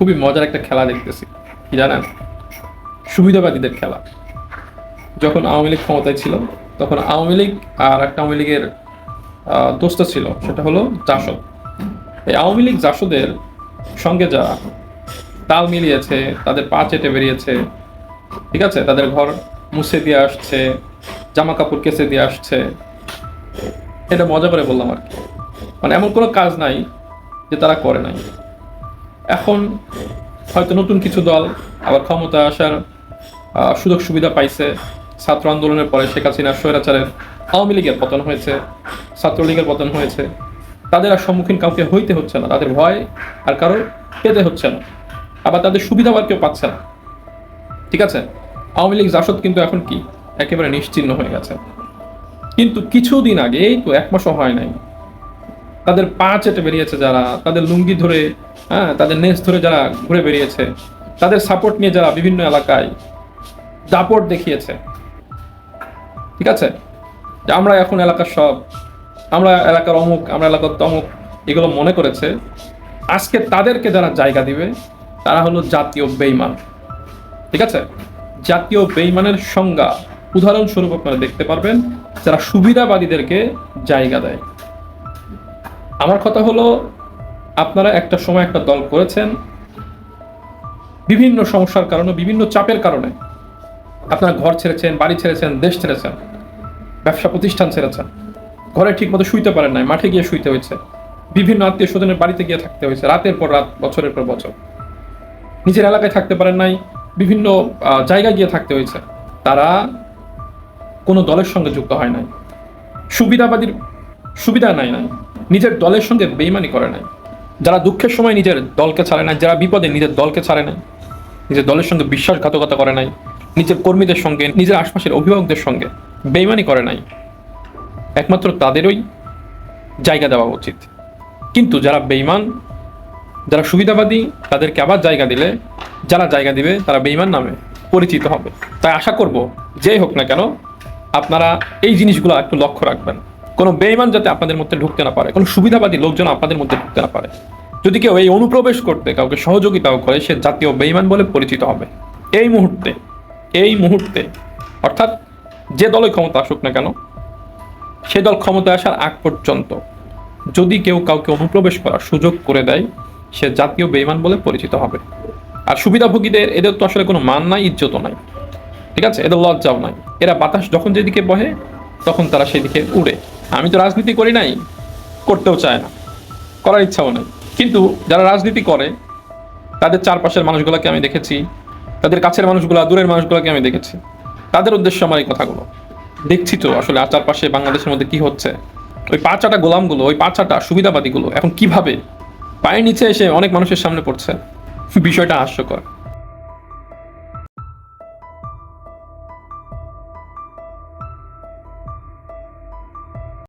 খুবই মজার একটা খেলা দেখতেছি, কি জানেন? সুবিধাবাদীদের খেলা। যখন আওয়ামী লীগ ক্ষমতায় ছিল, তখন আওয়ামী লীগ আর একটা আওয়ামী লীগের দোস্ত ছিল, সেটা হলো জাসদ। এই আওয়ামী লীগ জাসদের সঙ্গে যারা তাল মিলিয়েছে, তাদের পা চেটে বেরিয়েছে, ঠিক আছে? তাদের ঘর মুছে দিয়ে আসছে জামা কাপড় কেচে দিয়ে আসছে। এটা মজা করে বললাম আর কি। মানে এমন কোনো কাজ নাই যে তারা করে নাই। এখন হয়তো নতুন কিছু দল আবার ক্ষমতা আসার সুযোগ সুবিধা পাইছে। ছাত্র আন্দোলনের পরে শেখ হাসিনার স্বৈরাচারের আওয়ামী লীগের পতন হয়েছে, ছাত্রলীগের পতন হয়েছে। তাদের আর সম্মুখীন কাউকে হইতে হচ্ছে না। তাদের ভয় আর কারও পেতে হচ্ছে না। আবার তাদের সুবিধা আবার কেউ পাচ্ছে না। ঠিক আছে? আওয়ামী লীগ জাসদ কিন্তু এখন কি? একেবারে নিশ্চিহ্ন হয়ে গেছে। কিন্তু কিছুদিন আগে, এই তো এক মাসও হয় নাই তাদের পা চেটে বেরিয়েছে যারা, তাদের লুঙ্গি ধরে হ্যাঁ তাদের নেস ধরে যারা ঘুরে বেরিয়েছে, তাদের সাপোর্ট নিয়ে যারা বিভিন্ন এলাকায় দাপট দেখিয়েছে। ঠিক আছে? যে আমরা এখন এলাকার সব, আমরা এলাকার অমুক, আমরা এলাকার তমুক, এগুলো মনে করেছে। আজকে তাদেরকে যারা জায়গা দিবে, তারা হলো জাতীয় বেইমান। ঠিক আছে? জাতীয় বেইমানের সংজ্ঞা উদাহরণস্বরূপ আপনারা দেখতে পারবেন, যারা সুবিধাবাদীদেরকে জায়গা দেয়। আমার কথা হলো, আপনারা একটা সময় একটা দল করেছেন, বিভিন্ন সমস্যার কারণে, বিভিন্ন চাপের কারণে। আপনারা ঘর ছেড়েছেন, বাড়ি ছেড়েছেন, দেশ ছেড়েছেন, ব্যবসা প্রতিষ্ঠান ছেড়েছেন। ঘরে ঠিক মতো শুইতে পারেন নাই, মাঠে গিয়ে শুইতে হয়েছে। বিভিন্ন আত্মীয় স্বজনের বাড়িতে গিয়ে থাকতে হয়েছে, রাতের পর রাত, বছরের পর বছর। নিজের এলাকায় থাকতে পারেন নাই, বিভিন্ন জায়গায় গিয়ে থাকতে হয়েছে। তারা কোনো দলের সঙ্গে যুক্ত হয় নাই। সুবিধাবাদীর সুবিধা নাই নাই। নিজের দলের সঙ্গে বেইমানি করে নাই। যারা দুঃখের সময় নিজের দলকে ছাড়ে নাই, যারা বিপদে নিজের দলকে ছাড়ে নাই, নিজের দলের সঙ্গে বিশ্বাসঘাতকতা করে নাই, নিজের কর্মীদের সঙ্গে, নিজের আশপাশের অভিভাবকদের সঙ্গে বেইমানি করে নাই, একমাত্র তাদেরই জায়গা দেওয়া উচিত। কিন্তু যারা বেইমান যারা সুবিধাবাদী, তাদেরকে আবার জায়গা দিলে, যারা জায়গা দিবে, তারা বেইমান নামে পরিচিত হবে। তাই আশা করব, যেই হোক না কেন, আপনারা এই জিনিসগুলো একটু লক্ষ্য রাখবেন। কোনো বেইমান যাতে আপনাদের মধ্যে ঢুকতে না পারে, কোনো সুবিধাবাদী লোকজন আপনাদের মধ্যে ঢুকতে না পারে। যদি কেউ এই অনুপ্রবেশ করতে, কাউকে সহযোগিতাও করে, সে জাতীয় বেইমান বলে পরিচিত হবে। এই মুহূর্তে এই মুহূর্তে, অর্থাৎ যে দলে ক্ষমতা আসুক না কেন, সে দল ক্ষমতায় আসার আগ পর্যন্ত যদি কেউ কাউকে অনুপ্রবেশ করার সুযোগ করে দেয়, সে জাতীয় বেইমান বলে পরিচিত হবে। আর সুবিধাভোগীদের, এদের তো আসলে কোনো মান নাই ইজ্জতও নাই। ঠিক আছে? এদের লজ্জাও নাই। এরা বাতাস যখন যেদিকে বহে, তখন তারা সেদিকে উড়ে। আমি তো রাজনীতি করি নাই, করতেও চায় না, করার ইচ্ছাও নেই। কিন্তু যারা রাজনীতি করে, তাদের চারপাশের মানুষগুলোকে আমি দেখেছি, তাদের কাছের মানুষগুলো, দূরের মানুষগুলোকে আমি দেখেছি। তাদের উদ্দেশ্য আমার এই কথাগুলো। দেখছি তো আসলে আর চারপাশে বাংলাদেশের মধ্যে কি হচ্ছে। ওই পাঁচাটা গোলামগুলো, ওই পাঁচাটা সুবিধাবাদীগুলো এখন কীভাবে পায়ের নিচে এসে অনেক মানুষের সামনে পড়ছে, বিষয়টা হাস্যকর।